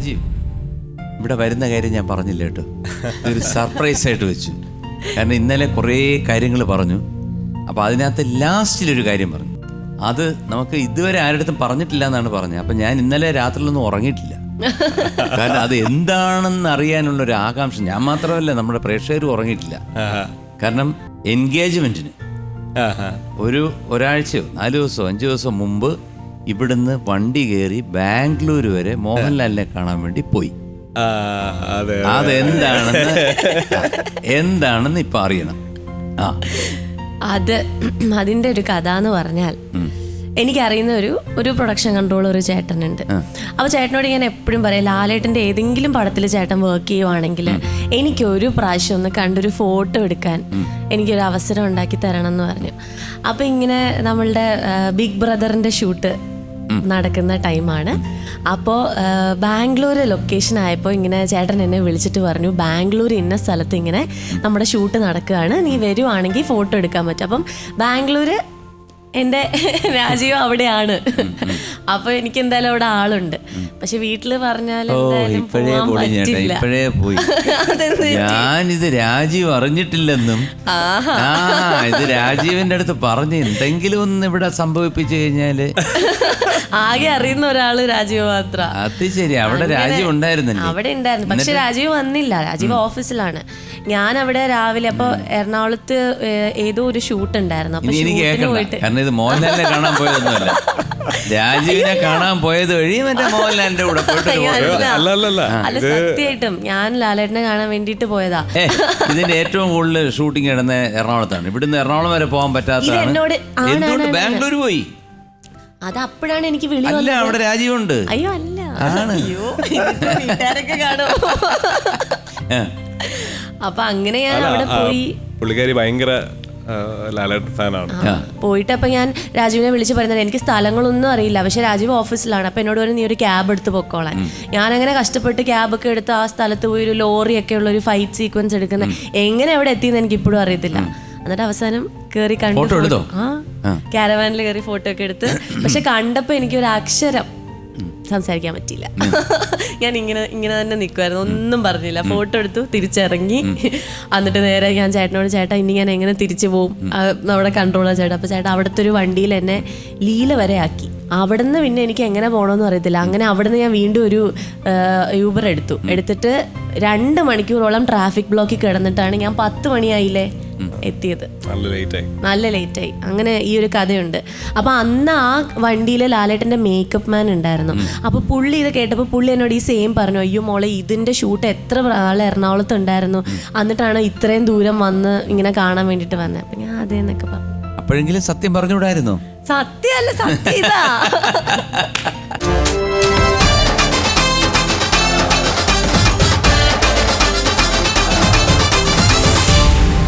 രാജീവ് ഇവിടെ വരുന്ന കാര്യം ഞാൻ പറഞ്ഞില്ല കേട്ടോ. ഇതൊരു സർപ്രൈസ് ആയിട്ട് വെച്ചു. കാരണം ഇന്നലെ കുറേ കാര്യങ്ങൾ പറഞ്ഞു. അപ്പോൾ അതിനകത്ത് ലാസ്റ്റിലൊരു കാര്യം പറഞ്ഞു. അത് നമുക്ക് ഇതുവരെ ആരുടെ പറഞ്ഞിട്ടില്ല എന്നാണ് പറഞ്ഞത്. അപ്പം ഞാൻ ഇന്നലെ രാത്രിയിലൊന്നും ഉറങ്ങിയിട്ടില്ല. കാരണം അത് എന്താണെന്ന് അറിയാനുള്ള ഒരു ആകാംക്ഷ. ഞാൻ മാത്രമല്ല നമ്മുടെ പ്രേക്ഷകരും ഉറങ്ങിയിട്ടില്ല. കാരണം എൻഗേജ്മെന്റിന്. ഒരു ഒരാഴ്ചയോ നാല് ദിവസമോ അഞ്ച് ദിവസം മുമ്പ് ഇവിടുന്ന് വണ്ടി കയറി ബാംഗ്ലൂർ വരെ മോഹൻലാലിനെ കാണാൻ വേണ്ടി പോയി. അതെന്താണെന്ന് എന്താണെന്ന് ഇപ്പൊ അറിയണം. ആ. അത് അതിന്റെ ഒരു കഥ എന്ന് പറഞ്ഞാൽ എനിക്കറിയുന്ന ഒരു ഒരു പ്രൊഡക്ഷൻ കൺട്രോൾ ഒരു ചേട്ടനുണ്ട്. അപ്പോൾ ചേട്ടനോട് ഞാൻ എപ്പോഴും പറയും ലാലേട്ടന്റെ ഏതെങ്കിലും പടത്തിൽ ചേട്ടൻ വർക്ക് ചെയ്യുവാണെങ്കിൽ എനിക്ക് ഒരു പ്രാവശ്യം ഒന്ന് കണ്ടൊരു ഫോട്ടോ എടുക്കാൻ എനിക്കൊരു അവസരം ഉണ്ടാക്കി തരണം എന്ന് പറഞ്ഞു. അപ്പോൾ ഇങ്ങനെ നമ്മളുടെ ബിഗ് ബ്രദറിന്റെ ഷൂട്ട് നടക്കുന്ന ടൈമാണ്. അപ്പോൾ ബാംഗ്ലൂർ ലൊക്കേഷൻ ആയപ്പോൾ ഇങ്ങനെ ചേട്ടൻ എന്നെ വിളിച്ചിട്ട് പറഞ്ഞു ബാംഗ്ലൂർ ഇന്ന സ്ഥലത്ത് ഇങ്ങനെ നമ്മുടെ ഷൂട്ട് നടക്കുകയാണ്. നീ വരുവാണെങ്കിൽ ഫോട്ടോ എടുക്കാൻ പറ്റും. അപ്പം ബാംഗ്ലൂർ എന്റെ രാജീവ് അവിടെയാണ്. അപ്പോൾ എനിക്ക് എന്തായാലും അവിടെ ആളുണ്ട്. പക്ഷെ വീട്ടിൽ പറഞ്ഞാൽ ഓ എന്തായാലും ഇപ്പോഴേ പോവാൻ പോയി ചേട്ടാ പറ്റില്ല. ഇപ്പോഴേ പോയി. അതെന്ത് ഞാനിത് രാജീവ് അറിഞ്ഞിട്ടില്ലെന്നും. ആഹാ. ആ ഇത് രാജീവിന്റെ അടുത്ത് പറഞ്ഞ് എന്തെങ്കിലും ഒന്ന് ഇവിടെ സംഭവിപ്പിച്ചു കഴിഞ്ഞാൽ. ആകെ അറിയുന്ന ഒരാൾ രാജീവ് മാത്ര. അത് ശരി അവിടെ രാജീവ് ഉണ്ടായിരുന്നല്ലേ? അവിടെ ഉണ്ടായിരുന്നു. പക്ഷെ രാജീവ് വന്നില്ല. രാജീവ് ഓഫീസിലാണ്. ഞാൻ അവിടെ രാവിലെ അപ്പൊ എറണാകുളത്ത് ഏ- ഏതോ ഒരു ഷൂട്ട് ഉണ്ടായിരുന്നു. അപ്പൊ ഇനി എനിക്ക് ഷൂട്ടിന് കേൾക്കണ്ട പോയിട്ട് കാരണം ഇത് മോഹൻലാലിനെ കാണാൻ പോയതൊന്നുമല്ല. രാജീവിനെ കാണാൻ പോയത് വഴി മറ്റേ മോഹൻലാലിന്റെ കൂടെ പോയിട്ട് അല്ല അല്ല അല്ല. അല്ല സത്യമായിട്ടും ഞാൻ ലാലേട്ടനെ കാണാൻ വേണ്ടിട്ട് പോയതാ. ഇതിന്റെ ഏറ്റവും കൂടുതൽ ഷൂട്ടിംഗ് ഇടുന്ന എറണാകുളത്താണ്. ഇവിടുന്ന് എറണാകുളം വരെ പോകാൻ പറ്റാത്തതാണ്. എന്നോട് എന്തുകൊണ്ട്. ബാംഗ്ലൂർ പോയി? അത് അപ്പോഴാണ് എനിക്ക് വിളി അല്ല അവിടെ രാജീവുണ്ട്. അയ്യോ അല്ല. അയ്യോ വീട്ടുകാരൊക്കെ അപ്പൊ അങ്ങനെ ഞാൻ അവിടെ പോയി. പുള്ളിക്കാരി ഭയങ്കര ലാലേട്ട് ഫാനാണ്. പോയിട്ട് അപ്പൊ ഞാൻ രാജീവിനെ വിളിച്ച് പറയുന്നത് എനിക്ക് സ്ഥലങ്ങളൊന്നും അറിയില്ല പക്ഷെ രാജീവ് ഓഫീസിലാണ് അപ്പൊ എന്നോട് പറഞ്ഞു നീ ഒരു ക്യാബ് എടുത്ത് പൊക്കോളാൻ. ഞാൻ അങ്ങനെ കഷ്ടപ്പെട്ട് ക്യാബ് ഒക്കെ എടുത്ത് ആ സ്ഥലത്ത് പോയി ഒരു ലോറി ഒക്കെ ഉള്ള ഒരു ഫൈറ്റ് സീക്വൻസ് എടുക്കുന്ന എങ്ങനെ അവിടെ എത്തിയെന്ന് എനിക്ക് ഇപ്പോഴും അറിയത്തില്ല. എന്നിട്ട് അവസാനം കേറി കണ്ടു? ആ. കാരവാനിൽ കയറി ഫോട്ടോ ഒക്കെ എടുത്ത്. പക്ഷെ കണ്ടപ്പോ എനിക്ക് ഒരു അക്ഷരം സംസാരിക്കാൻ പറ്റിയില്ല. ഞാൻ ഇങ്ങനെ ഇങ്ങനെ തന്നെ നിൽക്കുമായിരുന്നു ഒന്നും പറഞ്ഞില്ല. ഫോട്ടോ എടുത്തു തിരിച്ചിറങ്ങി. എന്നിട്ട് നേരെ ഞാൻ ചേട്ടനോട് ചേട്ടാ ഇനി ഞാൻ എങ്ങനെ തിരിച്ചു പോകും നമ്മുടെ കൺട്രോളർ ചേട്ടാ. അപ്പോൾ ചേട്ടാ അവിടുത്തെ ഒരു വണ്ടിയിൽ എന്നെ ലീല വരെ ആക്കി. അവിടുന്ന് പിന്നെ എനിക്ക് എങ്ങനെ പോകണമെന്ന് അറിയത്തില്ല. അങ്ങനെ അവിടുന്ന് ഞാൻ വീണ്ടും ഒരു യൂബർ എടുത്തു. എടുത്തിട്ട് രണ്ട് മണിക്കൂറോളം ട്രാഫിക് ബ്ലോക്കിൽ കിടന്നിട്ടാണ് ഞാൻ പത്ത് മണിയായില്ലേ? എത്തിയത്. നല്ല ലേറ്റ് ആയി നല്ല ലേറ്റായി. അങ്ങനെ ഈ ഒരു കഥയുണ്ട്. അപ്പൊ അന്ന് ആ വണ്ടിയിലെ ലാലേട്ടന്റെ മേക്കപ്പ് മാൻ ഉണ്ടായിരുന്നു. അപ്പൊ പുള്ളി ഇത് കേട്ടപ്പോൾ പുള്ളി എന്നോട് ഈ സെയിം പറഞ്ഞു അയ്യോ മോളെ ഇതിന്റെ ഷൂട്ട് എത്ര നാളെ എറണാകുളത്ത് ഉണ്ടായിരുന്നു. എന്നിട്ടാണ് ഇത്രയും ദൂരം വന്ന് ഇങ്ങനെ കാണാൻ വേണ്ടിട്ട് വന്നത് അപ്പൊ ഞാൻ അതെ എന്നൊക്കെ പറഞ്ഞു. അപ്പോഴെങ്കിലും സത്യം പറഞ്ഞു സത്യമല്ല സത്യം